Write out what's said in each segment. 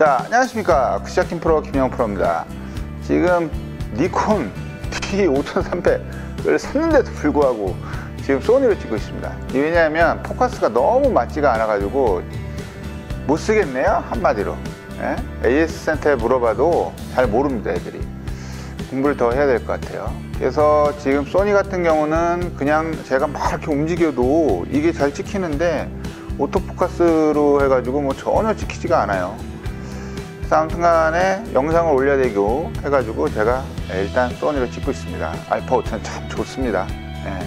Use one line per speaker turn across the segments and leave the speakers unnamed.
자, 안녕하십니까. 쿠시아킴 프로 김영 프로입니다. 지금 니콘 D5300을 샀는데도 불구하고 지금 소니로 찍고 있습니다. 왜냐하면 포커스가 너무 맞지가 않아 가지고 못 쓰겠네요. 한마디로. 예? AS 센터에 물어봐도 잘 모릅니다, 애들이. 공부를 더 해야 될 것 같아요. 그래서 지금 소니 같은 경우는 그냥 제가 막 이렇게 움직여도 이게 잘 찍히는데 오토포커스로 해가지고 뭐 전혀 찍히지가 않아요. 그래서 아무튼 간에 영상을 올려야 되고 해가지고 제가 일단 소니로 찍고 있습니다. 알파 5천 참 좋습니다. 예.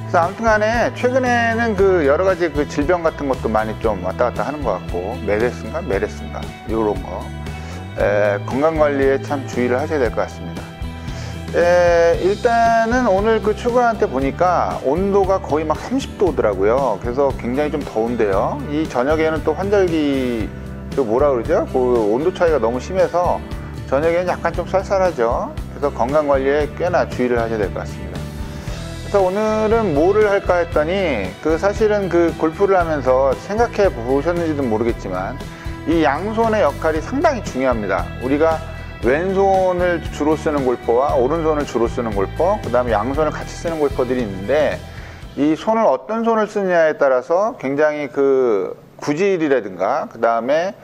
그래서 아무튼 간에 최근에는 그 여러 가지 그 질병 같은 것도 많이 좀 왔다 갔다 하는 것 같고 메레스인가 메레스인가 이런 거 에, 건강 관리에 참 주의를 하셔야 될 것 같습니다. 에, 일단은 오늘 그 출근할 때 보니까 온도가 거의 막 30도더라고요. 그래서 굉장히 좀 더운데요. 이 저녁에는 또 환절기 그 뭐라 그러죠? 그 온도 차이가 너무 심해서 저녁에는 약간 좀 쌀쌀하죠. 그래서 건강 관리에 꽤나 주의를 하셔야 될 것 같습니다. 그래서 오늘은 뭐를 할까 했더니 그 사실은 그 골프를 하면서 생각해 보셨는지도 모르겠지만 이 양손의 역할이 상당히 중요합니다. 우리가 왼손을 주로 쓰는 골퍼와 오른손을 주로 쓰는 골퍼, 그 다음에 양손을 같이 쓰는 골퍼들이 있는데 이 손을 어떤 손을 쓰느냐에 따라서 굉장히 그 구질이라든가 그 다음에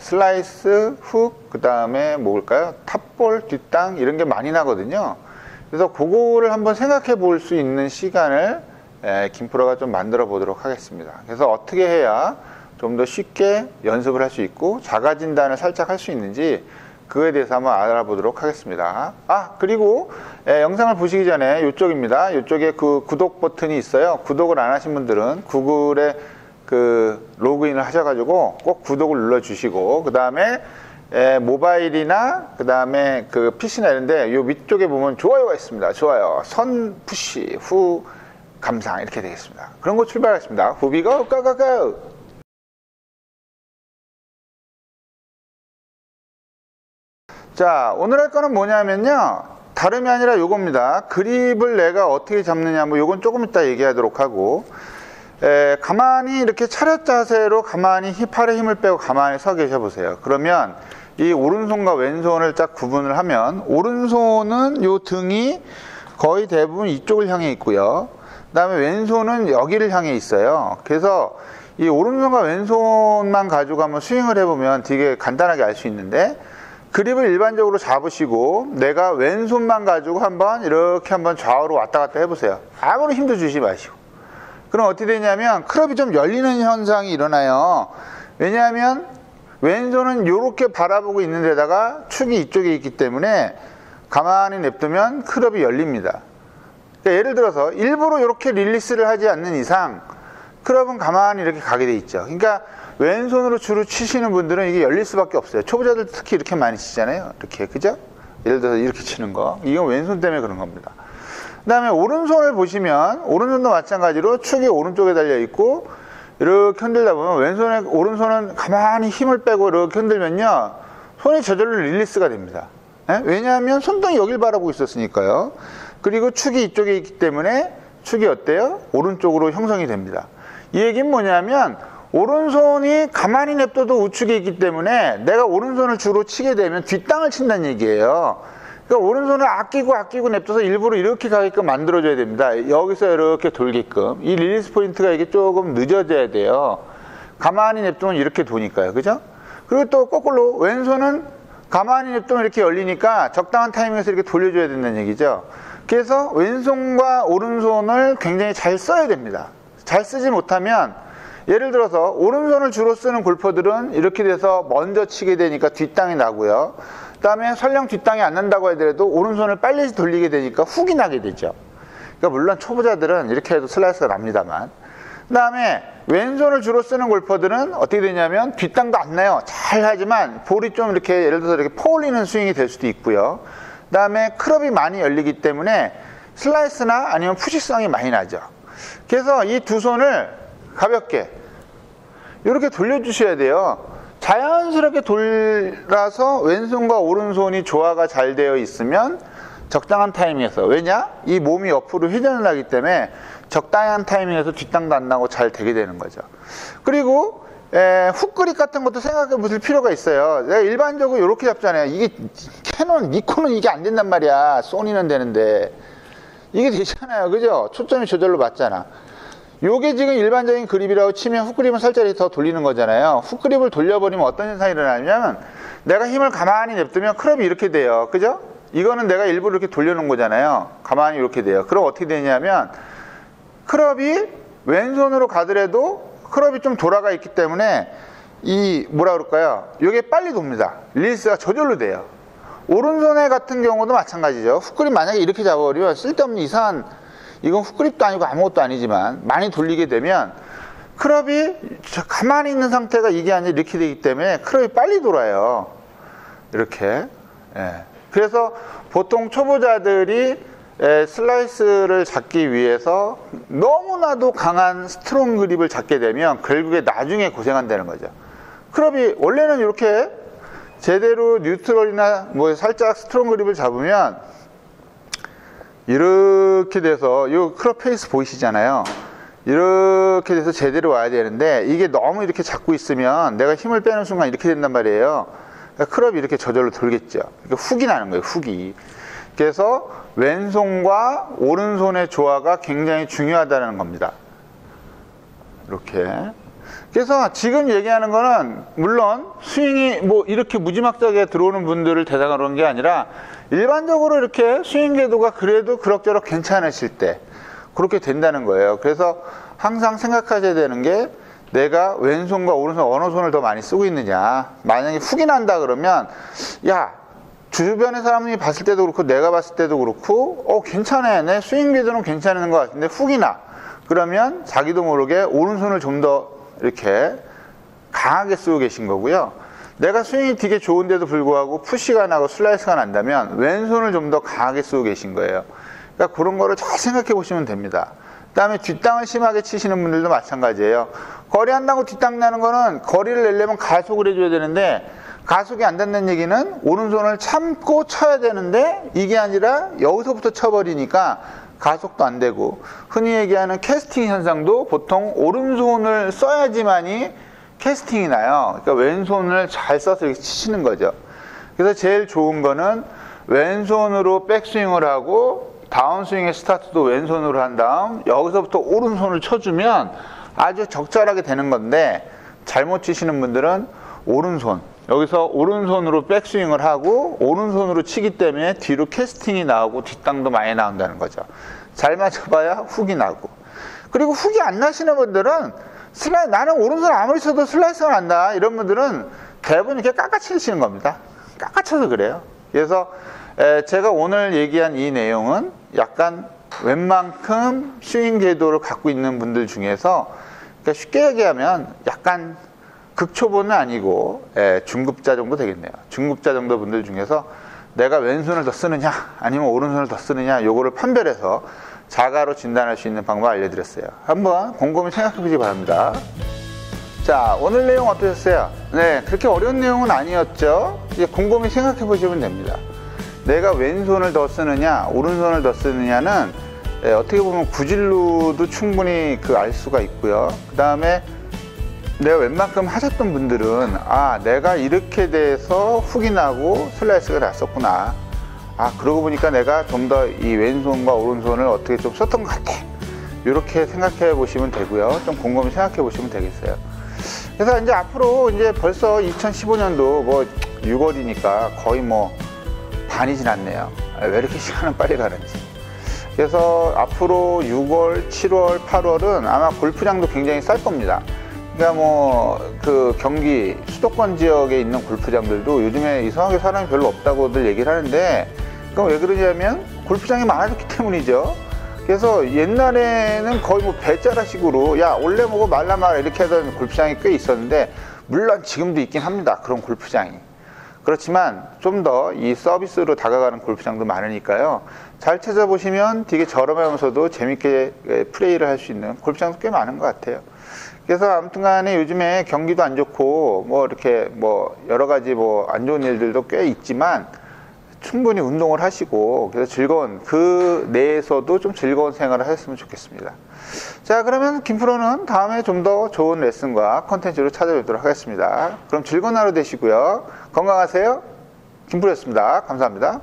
슬라이스, 훅, 그 다음에 뭘까요? 탑볼, 뒷땅 이런 게 많이 나거든요. 그래서 그거를 한번 생각해 볼 수 있는 시간을 김프로가 좀 만들어 보도록 하겠습니다. 그래서 어떻게 해야 좀 더 쉽게 연습을 할 수 있고 자가 진단을 살짝 할 수 있는지 그거에 대해서 한번 알아보도록 하겠습니다. 아 그리고 예, 영상을 보시기 전에 이쪽입니다. 이쪽에 그 구독 버튼이 있어요. 구독을 안 하신 분들은 구글에 그 로그인을 하셔가지고 꼭 구독을 눌러주시고 그 다음에 에, 모바일이나 그 다음에 그 PC나 이런데 이 위쪽에 보면 좋아요가 있습니다. 좋아요. 선 푸시 후 감상 이렇게 되겠습니다. 그런 거 출발하겠습니다. 후비고 고고고 자 오늘 할 거는 뭐냐면요. 다름이 아니라 요겁니다. 그립을 내가 어떻게 잡느냐 뭐 요건 조금 이따 얘기하도록 하고 에, 가만히 이렇게 차렷 자세로 가만히 팔에 힘을 빼고 가만히 서 계셔 보세요. 그러면 이 오른손과 왼손을 딱 구분을 하면 오른손은 요 등이 거의 대부분 이쪽을 향해 있고요. 그 다음에 왼손은 여기를 향해 있어요. 그래서 이 오른손과 왼손만 가지고 한번 스윙을 해보면 되게 간단하게 알 수 있는데 그립을 일반적으로 잡으시고 내가 왼손만 가지고 한번 이렇게 한번 좌우로 왔다 갔다 해보세요. 아무리 힘도 주지 마시고. 그럼 어떻게 되냐면 클럽이 좀 열리는 현상이 일어나요. 왜냐하면 왼손은 이렇게 바라보고 있는 데다가 축이 이쪽에 있기 때문에 가만히 냅두면 클럽이 열립니다. 그러니까 예를 들어서 일부러 이렇게 릴리스를 하지 않는 이상 클럽은 가만히 이렇게 가게 돼 있죠. 그러니까 왼손으로 주로 치시는 분들은 이게 열릴 수밖에 없어요. 초보자들 특히 이렇게 많이 치잖아요. 이렇게 그죠? 예를 들어서 이렇게 치는 거. 이건 왼손 때문에 그런 겁니다. 그 다음에 오른손을 보시면 오른손도 마찬가지로 축이 오른쪽에 달려 있고 이렇게 흔들다 보면 왼손에 오른손은 가만히 힘을 빼고 이렇게 흔들면요 손이 저절로 릴리스가 됩니다 네? 왜냐하면 손등이 여길 바라보고 있었으니까요 그리고 축이 이쪽에 있기 때문에 축이 어때요? 오른쪽으로 형성이 됩니다 이 얘기는 뭐냐면 오른손이 가만히 냅둬도 우측에 있기 때문에 내가 오른손을 주로 치게 되면 뒷땅을 친다는 얘기예요 그러니까 오른손을 아끼고 아끼고 냅둬서 일부러 이렇게 가게끔 만들어줘야 됩니다. 여기서 이렇게 돌게끔. 이 릴리스 포인트가 이게 조금 늦어져야 돼요. 가만히 냅두면 이렇게 도니까요. 그죠? 그리고 또 거꾸로 왼손은 가만히 냅두면 이렇게 열리니까 적당한 타이밍에서 이렇게 돌려줘야 된다는 얘기죠. 그래서 왼손과 오른손을 굉장히 잘 써야 됩니다. 잘 쓰지 못하면 예를 들어서 오른손을 주로 쓰는 골퍼들은 이렇게 돼서 먼저 치게 되니까 뒷땅이 나고요. 다음에 설령 뒷땅이 안 난다고 하더라도 오른손을 빨리 돌리게 되니까 훅이 나게 되죠. 그러니까 물론 초보자들은 이렇게 해도 슬라이스가 납니다만. 그 다음에 왼손을 주로 쓰는 골퍼들은 어떻게 되냐면 뒷땅도 안 나요. 잘 하지만 볼이 좀 이렇게 예를 들어서 이렇게 퍼올리는 스윙이 될 수도 있고요. 그 다음에 클럽이 많이 열리기 때문에 슬라이스나 아니면 푸시성이 많이 나죠. 그래서 이 두 손을 가볍게 이렇게 돌려주셔야 돼요. 자연스럽게 돌아서 왼손과 오른손이 조화가 잘 되어 있으면 적당한 타이밍에서 왜냐? 이 몸이 옆으로 회전을 하기 때문에 적당한 타이밍에서 뒷땅도 안 나고 잘 되게 되는 거죠. 그리고 에, 훅그립 같은 것도 생각해 보실 필요가 있어요. 내가 일반적으로 이렇게 잡잖아요. 이게 캐논, 니콘은 이게 안 된단 말이야. 소니는 되는데. 이게 되잖아요. 그죠? 초점이 저절로 맞잖아. 요게 지금 일반적인 그립이라고 치면 훅그립은 살짝 더 돌리는 거잖아요. 훅그립을 돌려버리면 어떤 현상이 일어나냐면 내가 힘을 가만히 냅두면 크롭이 이렇게 돼요. 그죠? 이거는 내가 일부러 이렇게 돌려놓은 거잖아요. 가만히 이렇게 돼요. 그럼 어떻게 되냐면 크롭이 왼손으로 가더라도 크롭이 좀 돌아가 있기 때문에 이 뭐라 그럴까요? 이게 빨리 돕니다. 릴리스가 저절로 돼요. 오른손에 같은 경우도 마찬가지죠. 훅그립 만약에 이렇게 잡아버리면 쓸데없는 이상한 이건 훅그립도 아니고 아무것도 아니지만 많이 돌리게 되면 크롭이 가만히 있는 상태가 이게 아니라 이렇게 되기 때문에 크롭이 빨리 돌아요. 이렇게. 예. 그래서 보통 초보자들이 에, 슬라이스를 잡기 위해서 너무나도 강한 스트롱 그립을 잡게 되면 결국에 나중에 고생한다는 거죠. 크롭이 원래는 이렇게 제대로 뉴트럴이나 뭐 살짝 스트롱 그립을 잡으면 이렇게 돼서 이 크롭 페이스 보이시잖아요. 이렇게 돼서 제대로 와야 되는데 이게 너무 이렇게 잡고 있으면 내가 힘을 빼는 순간 이렇게 된단 말이에요. 그러니까 크롭이 이렇게 저절로 돌겠죠. 그러니까 훅이 나는 거예요. 훅이. 그래서 왼손과 오른손의 조화가 굉장히 중요하다는 겁니다. 이렇게. 그래서 지금 얘기하는 거는 물론 스윙이 뭐 이렇게 무지막지하게 들어오는 분들을 대상으로 한 게 아니라 일반적으로 이렇게 스윙 궤도가 그래도 그럭저럭 괜찮으실 때 그렇게 된다는 거예요. 그래서 항상 생각하셔야 되는 게 내가 왼손과 오른손 어느 손을 더 많이 쓰고 있느냐. 만약에 훅이 난다 그러면 야 주변의 사람이 봤을 때도 그렇고 내가 봤을 때도 그렇고 어 괜찮아 내 스윙 궤도는 괜찮은 것 같은데 훅이 나 그러면 자기도 모르게 오른손을 좀 더 이렇게 강하게 쓰고 계신 거고요. 내가 스윙이 되게 좋은데도 불구하고 푸시가 나고 슬라이스가 난다면 왼손을 좀 더 강하게 쓰고 계신 거예요. 그러니까 그런 거를 잘 생각해 보시면 됩니다. 그 다음에 뒷땅을 심하게 치시는 분들도 마찬가지예요. 거리 한다고 뒷땅 나는 거는 거리를 내려면 가속을 해줘야 되는데 가속이 안 된다는 얘기는 오른손을 참고 쳐야 되는데 이게 아니라 여기서부터 쳐버리니까 가속도 안 되고 흔히 얘기하는 캐스팅 현상도 보통 오른손을 써야지만이 캐스팅이 나요. 그러니까 왼손을 잘 써서 이렇게 치시는 거죠. 그래서 제일 좋은 거는 왼손으로 백스윙을 하고 다운스윙의 스타트도 왼손으로 한 다음 여기서부터 오른손을 쳐주면 아주 적절하게 되는 건데 잘못 치시는 분들은 오른손 여기서 오른손으로 백스윙을 하고 오른손으로 치기 때문에 뒤로 캐스팅이 나오고 뒷땅도 많이 나온다는 거죠. 잘 맞춰봐야 훅이 나고. 그리고 훅이 안 나시는 분들은 슬라이 나는 오른손 아무리 쳐도 슬라이스가 난다 이런 분들은 대부분 이렇게 깎아치시는 겁니다. 깎아쳐서 그래요. 그래서 제가 오늘 얘기한 이 내용은 약간 웬만큼 스윙 궤도를 갖고 있는 분들 중에서 그러니까 쉽게 얘기하면 약간 극초보는 아니고 예, 중급자 정도 되겠네요. 중급자 정도 분들 중에서 내가 왼손을 더 쓰느냐 아니면 오른손을 더 쓰느냐 요거를 판별해서 자가로 진단할 수 있는 방법 알려드렸어요. 한번 곰곰이 생각해 보시기 바랍니다. 자 오늘 내용 어떠셨어요? 네 그렇게 어려운 내용은 아니었죠. 이제 곰곰이 생각해 보시면 됩니다. 내가 왼손을 더 쓰느냐 오른손을 더 쓰느냐는 예, 어떻게 보면 구질로도 충분히 그 알 수가 있고요. 그 다음에 내가 웬만큼 하셨던 분들은 아 내가 이렇게 돼서 훅이 나고 슬라이스가 났었구나. 아 그러고 보니까 내가 좀 더 이 왼손과 오른손을 어떻게 좀 썼던 것 같아. 이렇게 생각해 보시면 되고요. 좀 곰곰이 생각해 보시면 되겠어요. 그래서 이제 앞으로 이제 벌써 2015년도 뭐 6월이니까 거의 뭐 반이 지났네요. 아, 왜 이렇게 시간은 빨리 가는지. 그래서 앞으로 6월, 7월, 8월은 아마 골프장도 굉장히 쌀 겁니다 그러니까 뭐 그 경기 수도권 지역에 있는 골프장들도 요즘에 이상하게 사람이 별로 없다고들 얘기를 하는데 그럼 왜 그러냐면 골프장이 많아졌기 때문이죠. 그래서 옛날에는 거의 뭐 배짜라식으로 야 원래 먹어 말라 말아 이렇게 하던 골프장이 꽤 있었는데 물론 지금도 있긴 합니다. 그런 골프장이. 그렇지만 좀 더 이 서비스로 다가가는 골프장도 많으니까요. 잘 찾아보시면 되게 저렴하면서도 재밌게 플레이를 할 수 있는 골프장도 꽤 많은 것 같아요. 그래서 아무튼 간에 요즘에 경기도 안 좋고 뭐 이렇게 뭐 여러 가지 뭐 안 좋은 일들도 꽤 있지만 충분히 운동을 하시고 그래서 즐거운 그 내에서도 좀 즐거운 생활을 하셨으면 좋겠습니다. 자 그러면 김프로는 다음에 좀 더 좋은 레슨과 컨텐츠로 찾아뵙도록 하겠습니다. 그럼 즐거운 하루 되시고요. 건강하세요. 김프로였습니다. 감사합니다.